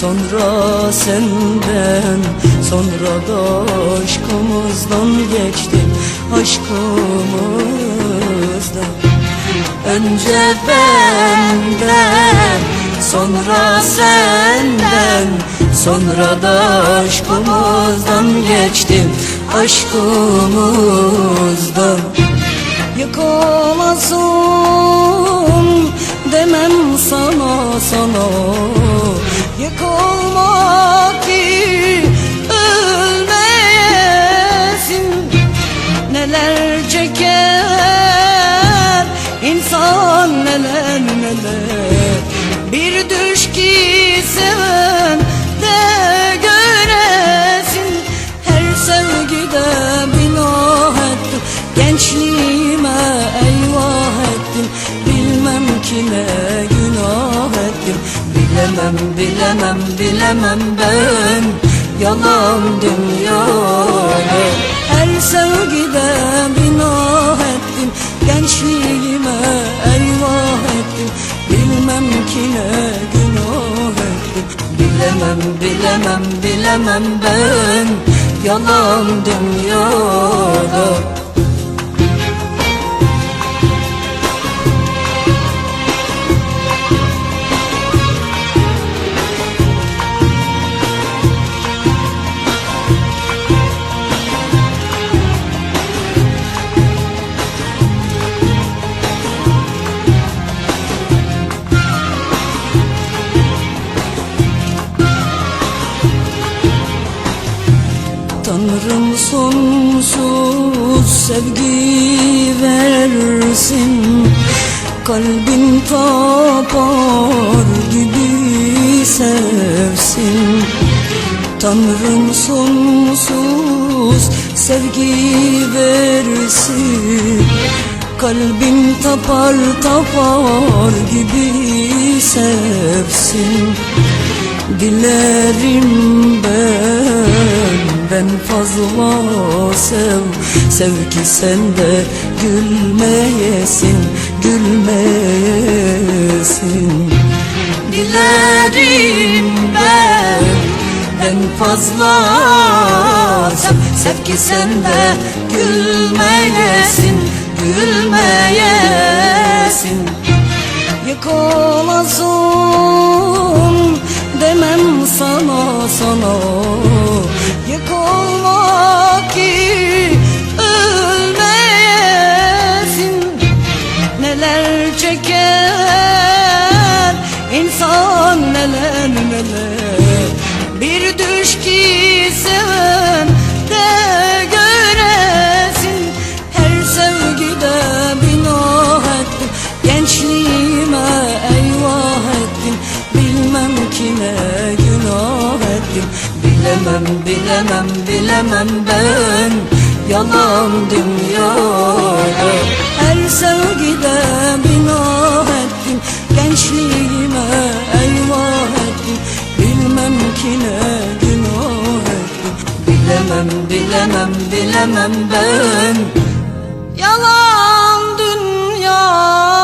Sonra senden Sonra da aşkımızdan geçtim Aşkımızdan. Önce benden Sonra senden Sonra da aşkımızdan geçtim Aşkımızdan. Yıkılasın demem sana sana Neler çeker? İnsan neler neler? Bir düş ki seven de göresin. Her sevgide binah ettim. Gençliğime eyvah ettim. Bilmem ki ne günah ettim. Bilemem bilemem bilemem ben. Yalan dünyada Her sevgide binah ettim. Gençliğime eyvah ettim. Bilmem ki ne günah ettim. Bilemem bilemem bilemem ben. Yalan dünyada Tanrım sonsuz sevgi versin. Kalbin tapar gibi sevsin. Tanrım sonsuz sevgi versin. Kalbin tapar tapar gibi sevsin. Dilerim ben, ben fazla sev. Sev ki sen de gülmeyesin, gülmeyesin. Dilerim ben, ben fazla sev. Sev ki sen de gülmeyesin, gülmeyesin. Yıkılasın demem sana sana seven de göresin. Her sevgide binah ettim. Gençliğime eyvah Bilmem ki ne günah Bilemem bilemem bilemem ben. Yalan dünyada. Her sevgide binah bilemem bilemem ben. Yalan dünya.